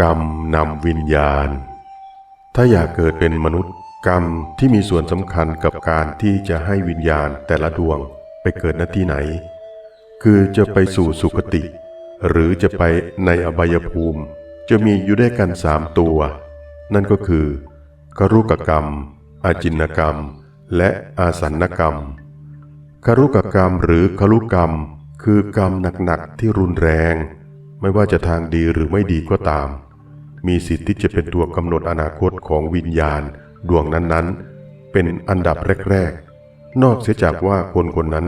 กรรมนำวิญญาณ ถ้าอยากเกิดเป็นมนุษย์กรรมที่มีส่วนสำคัญกับการที่จะให้วิญญาณแต่ละดวงไปเกิดณที่ไหน คือจะไปสู่สุคติ หรือจะไปในอบายภูมิ จะมีอยู่ด้วยกันสามตัว นั่นก็คือกรุกกรรม อาจินกรรม และอาสันนกรรมคารุกกรรมหรือคารุกรรม คือกรรมหนักๆที่รุนแรง ไม่ว่าจะทางดีหรือไม่ดีก็ตาม มีสิทธิ์ที่จะเป็นตัวกำหนดอนาคตของวิญญาณดวงนั้นๆ เป็นอันดับแรกๆ นอกเสียจากว่าคนคนนั้น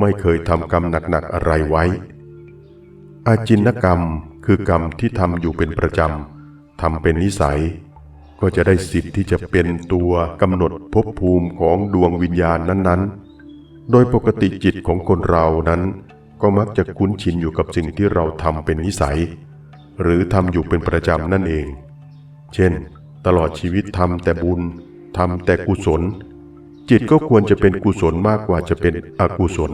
ไม่เคยทำกรรมหนักๆอะไรไว้ อาจินกรรมคือกรรมที่ทำอยู่เป็นประจำทำเป็นนิสัย ก็จะได้สิทธิ์ที่จะเป็นตัวกำหนดภพภูมิของดวงวิญญาณนั้นๆ โดยปกติจิตของคนเรานั้น ก็มักจะคุ้นชินอยู่กับสิ่งที่เราทำเป็นนิสัย หรือทำอยู่เป็นประจำนั่นเอง เช่น ตลอดชีวิตทำแต่บุญทำแต่กุศล จิตก็ควรจะเป็นกุศลมากกว่าจะเป็นอกุศล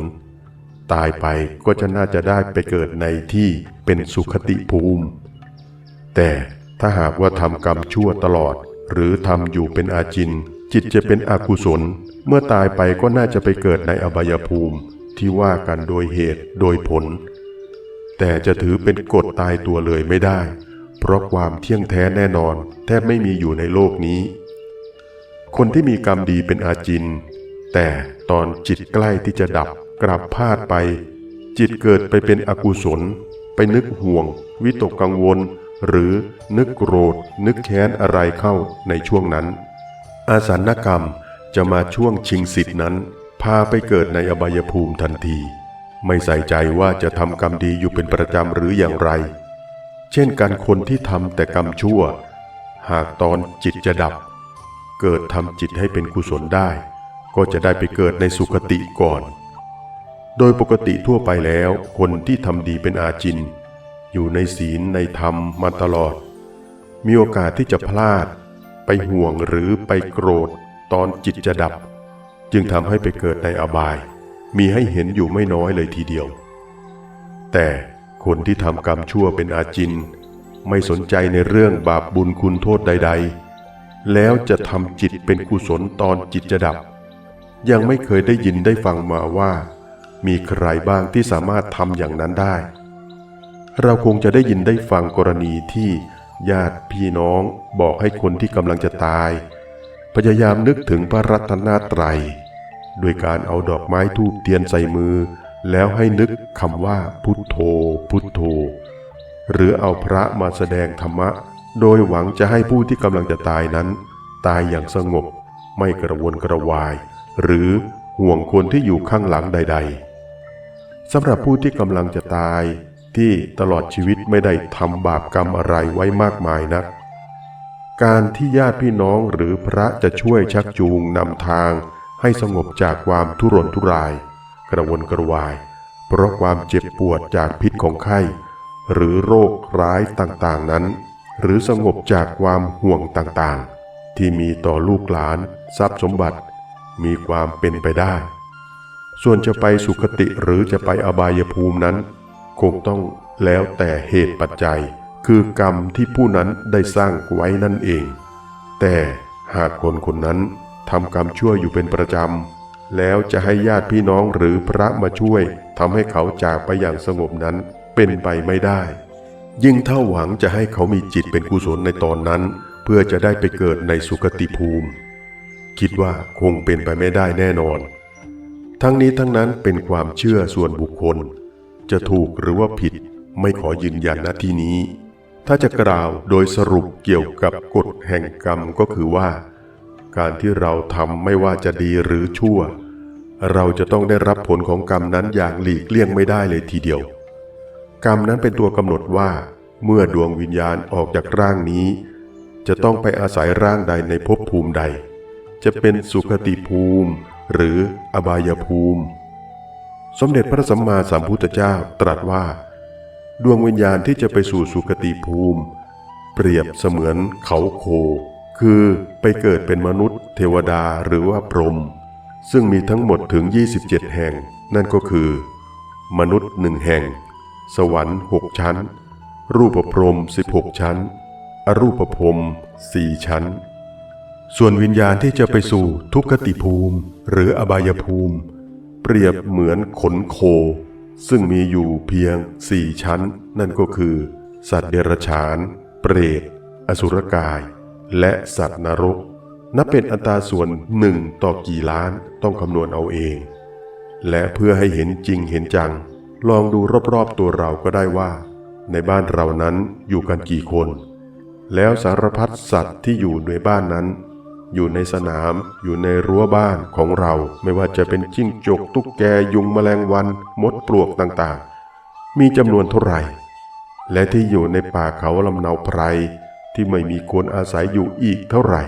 ตายไปก็จะน่าจะได้ไปเกิดในที่เป็นสุขติภูมิ แต่ถ้าหากว่าทำกรรมชั่วตลอด หรือทำอยู่เป็นอาจิน จิตจะเป็นอกุศล เมื่อตายไปก็น่าจะไปเกิดในอบายภูมิที่ว่ากันโดยเหตุโดยผล แต่จะถือเป็นกฎตายตัวเลยไม่ได้ เพราะความเที่ยงแท้แน่นอน แทบไม่มีอยู่ในโลกนี้ คนที่มีกรรมดีเป็นอาจิน แต่ตอนจิตใกล้ที่จะดับกลับพลาดไป จิตเกิดไปเป็นอกุศล ไปนึกห่วง วิตกกังวล หรือนึกโกรธ นึกแค้นอะไรเข้าในช่วงนั้น อาสันนกรรมจะมาช่วงชิงสิทธินั้น พาไปเกิดในอบายภูมิทันที ไม่ใส่ใจว่าจะทำกรรมดีอยู่เป็นประจำหรืออย่างไร เช่นการคนที่ทำแต่กรรมชั่ว หากตอนจิตจะดับ เกิดทำจิตให้เป็นกุศลได้ ก็จะได้ไปเกิดในสุคติก่อน โดยปกติทั่วไปแล้ว คนที่ทำดีเป็นอาจิน อยู่ในศีลในธรรมมาตลอด มีโอกาสที่จะพลาด ไปห่วงหรือไปโกรธ ตอนจิตจะดับ จึงทำให้ไปเกิดในอบาย มีให้เห็นอยู่ไม่น้อยเลยทีเดียว แต่คนที่ทำกรรมชั่วเป็นอาจิน ไม่สนใจในเรื่องบาปบุญคุณโทษใด ๆ แล้วจะทำจิตเป็นกุศลตอนจิตจะดับ ยังไม่เคยได้ยินได้ฟังมาว่า มีใครบ้างที่สามารถทำอย่างนั้นได้ เราคงจะได้ยินได้ฟังกรณีที่ญาติพี่น้องบอกให้คนที่กำลังจะตาย พยายามนึกถึงพระรัตนตรัย ด้วยการเอาดอกไม้ทูบเทียนใส่มือ แล้วให้นึกคำว่าพุทโธ พุทโธ หรือเอาพระมาแสดงธรรมะ โดยหวังจะให้ผู้ที่กำลังจะตายนั้น ตายอย่างสงบ ไม่กระวนกระวาย หรือห่วงคนที่อยู่ข้างหลังใด ๆสำหรับผู้ที่กำลังจะตายที่ตลอดชีวิตไม่ได้ทำบาปกรรมอะไรไว้มากมายนัก การที่ญาติพี่น้องหรือพระจะช่วยชักจูงนำทาง ให้สงบจากความทุรนทุราย กระวนกระวาย เพราะความเจ็บปวดจากพิษของไข้ หรือโรคร้ายต่างๆนั้น หรือสงบจากความห่วงต่างๆ ที่มีต่อลูกหลาน ทรัพย์สมบัติ มีความเป็นไปได้ ส่วนจะไปสุคติหรือจะไปอบายภูมินั้น คงต้องแล้วแต่เหตุปัจจัย คือกรรมที่ผู้นั้นได้สร้างไว้นั่นเอง แต่หากคนคนนั้น ทำกรรมชั่วอยู่เป็นประจำ แล้วจะให้ญาติพี่น้องหรือพระมาช่วยทำให้เขาจากไปอย่างสงบนั้นเป็นไปไม่ได้ ยิ่งถ้าหวังจะให้เขามีจิตเป็นกุศลในตอนนั้น เพื่อจะได้ไปเกิดในสุคติภูมิ คิดว่าคงเป็นไปไม่ได้แน่นอน ทั้งนี้ทั้งนั้นเป็นความเชื่อส่วนบุคคล จะถูกหรือว่าผิดไม่ขอยืนยันณที่นี้ ถ้าจะกล่าวโดยสรุปเกี่ยวกับกฎแห่งกรรมก็คือว่า การที่เราทำไม่ว่าจะดีหรือชั่ว เราจะต้องได้รับผลของกรรมนั้นอย่างหลีกเลี่ยงไม่ได้เลยทีเดียว กรรมนั้นเป็นตัวกำหนดว่า เมื่อดวงวิญญาณออกจากร่างนี้ จะต้องไปอาศัยร่างใดในภพภูมิใด จะเป็นสุขติภูมิ หรืออบายภูมิ สมเด็จพระสัมมาสัมพุทธเจ้าตรัสว่า ดวงวิญญาณที่จะไปสู่สุคติภูมิ เปรียบเสมือนเขาโค คือไปเกิดเป็นมนุษย์ เทวดาหรือว่าพรหมซึ่งมีทั้งหมดถึง 27 แห่ง นั่นก็คือ มนุษย์หนึ่งแห่ง สวรรค์หกชั้น รูปพรหม16 ชั้น อรูปภพสี่ชั้น ส่วนวิญญาณที่จะไปสู่ทุกขติภูมิ หรืออบายภูมิ เปรียบเหมือนขนโค ซึ่งมีอยู่เพียงสี่ชั้น นั่นก็คือ สัตว์เดรัจฉาน เปรต อสุรกาย และสัตว์นรก นับเป็นอัตราส่วนหนึ่งต่อกี่ล้านต้องคำนวณเอาเอง และเพื่อให้เห็นจริงเห็นจัง ลองดูรอบๆตัวเราก็ได้ว่า ในบ้านเรานั้นอยู่กันกี่คน แล้วสารพัดสัตว์ที่อยู่ในบ้านนั้น อยู่ในสนามอยู่ในรั้วบ้านของเราไม่ว่าจะเป็นจิ้งจกตุ๊กแกยุงแมลงวัน มดปลวกต่างๆ มีจำนวนเท่าไหร่ และที่อยู่ในป่าเขาลำเนาไพร ที่ไม่มีคนอาศัยอยู่อีกเท่าไหร่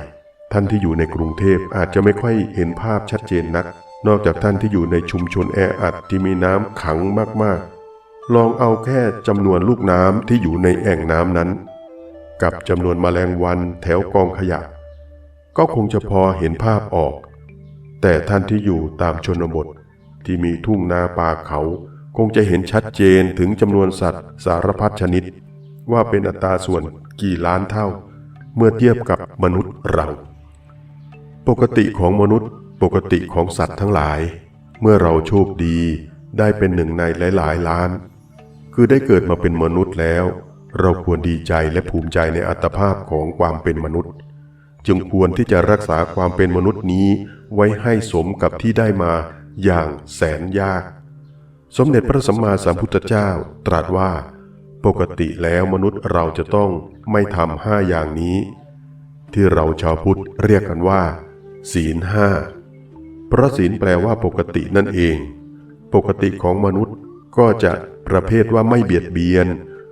ท่านที่อยู่ในกรุงเทพอาจจะไม่ค่อยเห็นภาพชัดเจนนัก นอกจากท่านที่อยู่ในชุมชนแออัดที่มีน้ำขังมากๆ ลองเอาแค่จำนวนลูกน้ำที่อยู่ในแอ่งน้ำนั้น กับจำนวนแมลงวันแถวกองขยะ ก็คงจะพอเห็นภาพออก แต่ท่านที่อยู่ตามชนบทที่มีทุ่งนาป่าเขาคงจะเห็นชัดเจนถึงจำนวนสัตว์สารพัดชนิด ว่าเป็นอัตราส่วน กี่ล้านเท่า เมื่อเทียบกับมนุษย์เรา ปกติของมนุษย์ปกติของสัตว์ทั้งหลาย เมื่อเราโชคดีได้เป็นหนึ่งในหลายๆล้าน คือได้เกิดมาเป็นมนุษย์แล้ว เราควรดีใจและภูมิใจในอัตภาพของความเป็นมนุษย์ จึงควรที่จะรักษาความเป็นมนุษย์นี้ไว้ให้สมกับที่ได้มาอย่างแสนยาก สมเด็จพระสัมมาสัมพุทธเจ้าตรัสว่า ปกติแล้วมนุษย์เราจะต้อง ไม่ทำห้าอย่างนี้ ที่เราชาวพุทธเรียกกันว่า ศีลห้าเพราะศีลแปลว่าปกตินั่นเอง ปกติของมนุษย์ก็จะประเภทว่าไม่เบียดเบียน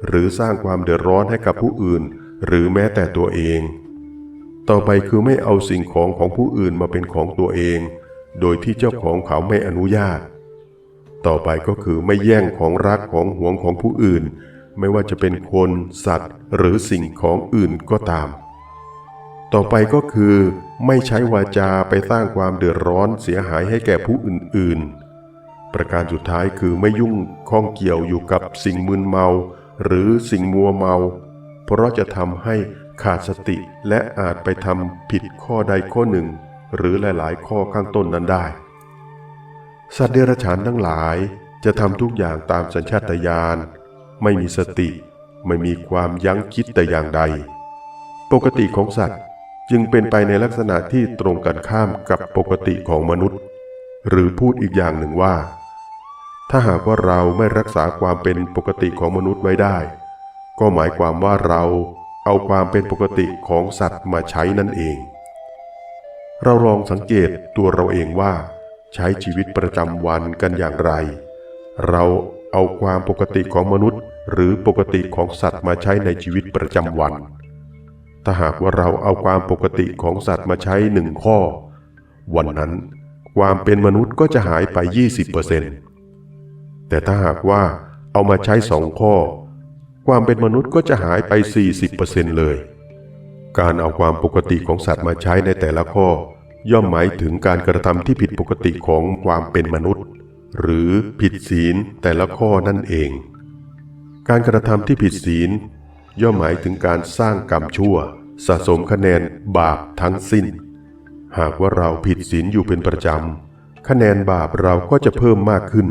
หรือสร้างความเดือดร้อนให้กับผู้อื่น หรือแม้แต่ตัวเอง ต่อไปคือไม่เอาสิ่งของของผู้อื่นมาเป็นของตัวเอง โดยที่เจ้าของเขาไม่อนุญาต ต่อไปก็คือไม่แย่งของรักของหวงของผู้อื่น ไม่ว่าจะเป็นคนสัตว์ หรือสิ่งของอื่นก็ตาม ต่อไปก็คือไม่ใช้วาจาไปสร้างความเดือดร้อนเสียหายให้แก่ผู้อื่นๆ ประการสุดท้ายคือไม่ยุ่งข้องเกี่ยวอยู่กับสิ่งมึนเมา หรือสิ่งมัวเมา เพราะจะทำให้ขาดสติและอาจไปทำผิดข้อใดข้อหนึ่ง หรือหลายๆ ข้อข้างต้นนั้นได้ สัตว์เดรัจฉานทั้งหลายจะทำทุกอย่างตามสัญชาตญาณ ไม่มีสติ ไม่มีความยั้งคิดแต่อย่างใด ปกติของสัตว์จึงเป็นไปในลักษณะที่ตรงกันข้ามกับปกติของมนุษย์ หรือพูดอีกอย่างหนึ่งว่า ถ้าหากว่าเราไม่รักษาความเป็นปกติของมนุษย์ไว้ได้ ก็หมายความว่าเราเอาความเป็นปกติของสัตว์มาใช้นั่นเอง เราลองสังเกตตัวเราเองว่า ใช้ชีวิตประจำวันกันอย่างไร เราเอาความปกติของมนุษย์ หรือปกติของสัตว์มาใช้ในชีวิตประจำวัน ถ้าหากว่าเราเอาความปกติของสัตว์มาใช้หนึ่งข้อ วันนั้นความเป็นมนุษย์ก็จะหายไป 20%แต่ถ้าหากว่าเอามาใช้สองข้อ ความเป็นมนุษย์ก็จะหายไป 40%เลย การเอาความปกติของสัตว์มาใช้ในแต่ละข้อ ย่อมหมายถึงการกระทำที่ผิดปกติของความเป็นมนุษย์ หรือผิดศีลแต่ละข้อนั่นเอง การกระทำที่ผิดศีล ย่อมหมายถึงการสร้างกรรมชั่ว สะสมคะแนนบาปทั้งสิ้น หากว่าเราผิดศีลอยู่เป็นประจำ คะแนนบาปเราก็จะเพิ่มมากขึ้น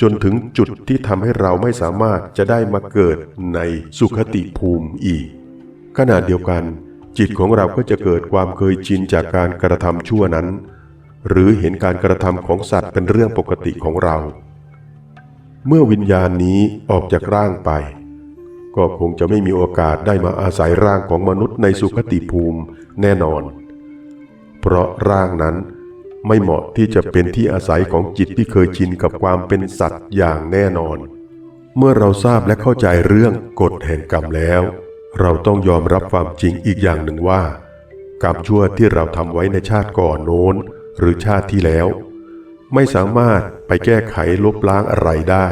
จนถึงจุดที่ทำให้เราไม่สามารถจะได้มาเกิดในสุขติภูมิอีก ขณะเดียวกัน จิตของเราก็จะเกิดความเคยชินจากการกระทำชั่วนั้น หรือเห็นการกระทำของสัตว์เป็นเรื่องปกติของเรา เมื่อวิญญาณนี้ออกจากร่างไป ก็คงจะไม่มีโอกาสได้มาอาศัยร่างของมนุษย์ในสุขติภูมิแน่นอน เพราะร่างนั้นไม่เหมาะที่จะเป็นที่อาศัยของจิตที่เคยชินกับความเป็นสัตว์อย่างแน่นอน เมื่อเราทราบและเข้าใจเรื่องกฎแห่งกรรมแล้ว เราต้องยอมรับความจริงอีกอย่างหนึ่งว่า กรรมชั่วที่เราทำไว้ในชาติก่อนโน้น หรือชาติที่แล้ว ไม่สามารถไปแก้ไขลบล้างอะไรได้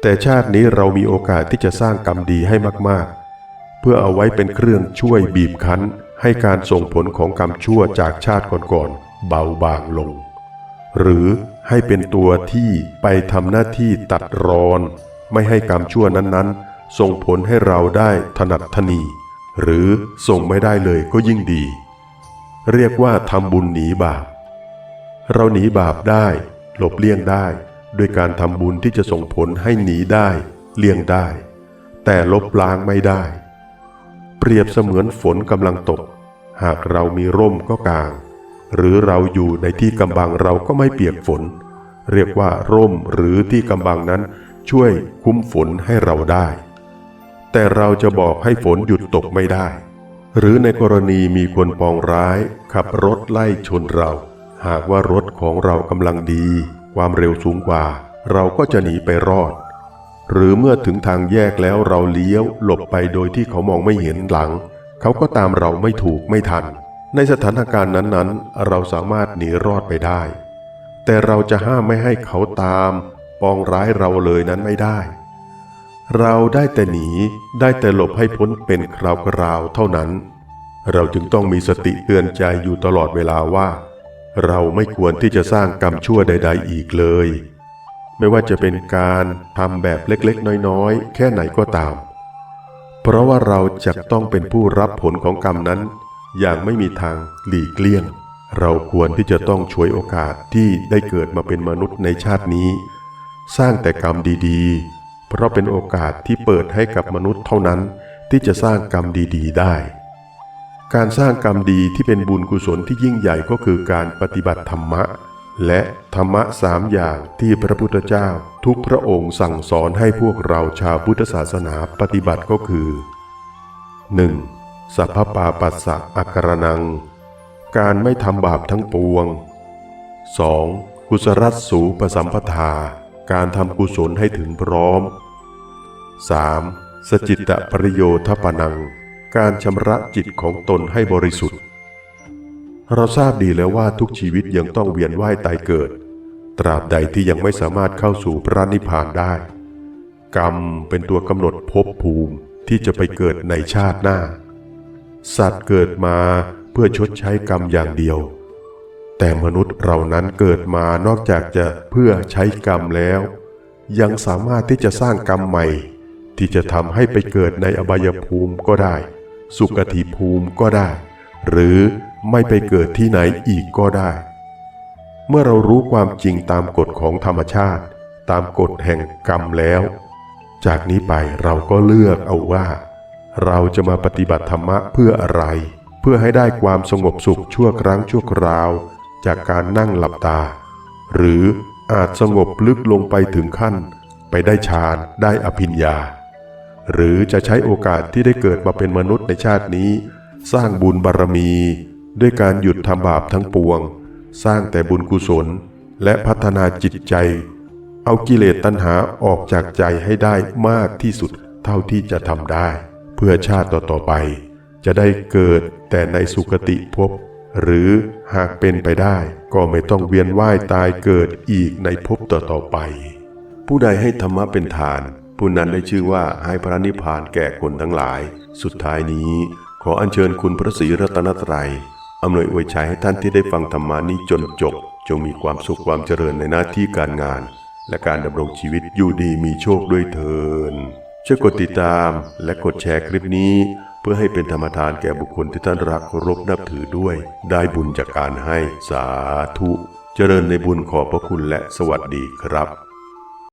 แต่ชาตินี้เรามีโอกาสที่จะสร้างกรรมดีให้มากๆ เพื่อเอาไว้เป็นเครื่องช่วยบีบคั้น ให้การส่งผลของกรรมชั่วจากชาติก่อนๆเบาบางลง หรือให้เป็นตัวที่ไปทำหน้าที่ตัดรอน ไม่ให้กรรมชั่วนั้นๆ ส่งผลให้เราได้ถนัดทนี หรือส่งไม่ได้เลยก็ยิ่งดี เรียกว่าทำบุญหนีบาป เราหนีบาปได้ หลบเลี่ยงได้ ด้วยการทำบุญที่จะส่งผลให้หนีได้ เลี่ยงได้ แต่ลบล้างไม่ได้ เปรียบเสมือนฝนกำลังตก หากเรามีร่มก็กาง หรือเราอยู่ในที่กำบังเราก็ไม่เปียกฝน เรียกว่าร่มหรือที่กำบังนั้นช่วยคุ้มฝนให้เราได้ แต่เราจะบอกให้ฝนหยุดตกไม่ได้ หรือในกรณีมีคนปองร้ายขับรถไล่ชนเรา หากว่ารถของเรากำลังดี ความเร็วสูงกว่า เราก็จะหนีไปรอด หรือเมื่อถึงทางแยกแล้วเราเลี้ยวหลบไปโดยที่เขามองไม่เห็นหลัง เขาก็ตามเราไม่ถูกไม่ทัน ในสถานการณ์นั้นๆ เราสามารถหนีรอดไปได้ แต่เราจะห้ามไม่ให้เขาตามปองร้ายเราเลยนั้นไม่ได้ เราได้แต่หนีได้แต่หลบให้พ้นเป็นคราวๆเท่านั้น เราจึงต้องมีสติเตือนใจอยู่ตลอดเวลาว่า เราไม่ควรที่จะสร้างกรรมชั่วใด ๆ อีกเลย ไม่ว่าจะเป็นการทำแบบเล็กๆ น้อยๆ แค่ไหนก็ตาม เพราะว่าเราจะต้องเป็นผู้รับผลของกรรมนั้น อย่างไม่มีทางหลีกเลี่ยง เราควรที่จะต้องช่วยโอกาสที่ได้เกิดมาเป็นมนุษย์ในชาตินี้ สร้างแต่กรรมดีๆ เพราะเป็นโอกาสที่เปิดให้กับมนุษย์เท่านั้นที่จะสร้างกรรมดี ๆ ได้ การสร้างกรรมดีที่เป็นบุญกุศลที่ยิ่งใหญ่ก็คือการปฏิบัติธรรมะ และธรรมะสามอย่างที่พระพุทธเจ้า ทุกพระองค์สั่งสอนให้พวกเราชาวพุทธศาสนาปฏิบัติก็คือ 1. สัพพปาปัสสะอักรนัง การไม่ทำบาปทั้งปวง 2. กุศรัสสูปสัมปทา การทำกุศลให้ถึงพร้อม 3. สจิตตปริโยทปนัง การชำระจิตของตนให้บริสุทธิ์ เราทราบดีแล้วว่าทุกชีวิตยังต้องเวียนว่ายตายเกิด ตราบใดที่ยังไม่สามารถเข้าสู่พระนิพพานได้ กรรมเป็นตัวกำหนดภพภูมิที่จะไปเกิดในชาติหน้า สัตว์เกิดมาเพื่อชดใช้กรรมอย่างเดียว แต่มนุษย์เรานั้นเกิดมานอกจากจะเพื่อใช้กรรมแล้ว ยังสามารถที่จะสร้างกรรมใหม่ ที่จะทำให้ไปเกิดในอบายภูมิก็ได้ สุคติภูมิก็ได้ หรือไม่ไปเกิดที่ไหนอีกก็ได้ เมื่อเรารู้ความจริงตามกฎของธรรมชาติ ตามกฎแห่งกรรมแล้ว จากนี้ไปเราก็เลือกเอาว่า เราจะมาปฏิบัติธรรมะเพื่ออะไร เพื่อให้ได้ความสงบสุขชั่วครั้งชั่วคราว จากการนั่งหลับตา หรืออาจสงบลึกลงไปถึงขั้น ไปได้ฌานได้อภิญญา หรือจะใช้โอกาสที่ได้เกิดมาเป็นมนุษย์ในชาตินี้ สร้างบุญบารมี ด้วยการหยุดทำบาปทั้งปวง สร้างแต่บุญกุศล และพัฒนาจิตใจ เอากิเลสตัณหาออกจากใจให้ได้มากที่สุดเท่าที่จะทำได้ เพื่อชาติต่อๆไป จะได้เกิดแต่ในสุคติภพหรือหากเป็นไปได้ก็ไม่ต้องเวียนว่ายตายเกิดอีกในภพต่อๆไป ผู้ใดให้ธรรมะเป็นทาน ผู้นั้นได้ชื่อว่าให้พระนิพพานแก่คนทั้งหลาย สุดท้ายนี้ ขออัญเชิญคุณพระศรีรัตนตรัยอำนวยอวยชัยให้ท่านที่ได้ฟังธรรมานี้จนจบ จงมีความสุขความเจริญในหน้าที่การงาน และการดำรงชีวิตอยู่ดีมีโชคด้วยเถินช่วยกดติดตามและกดแชร์คลิปนี้ เพื่อให้เป็นธรรมทานแก่บุคคลที่ท่านรักเคารพนับถือด้วย ได้บุญจากการให้สาธุ เจริญในบุญขอบพระคุณและสวัสดีครับ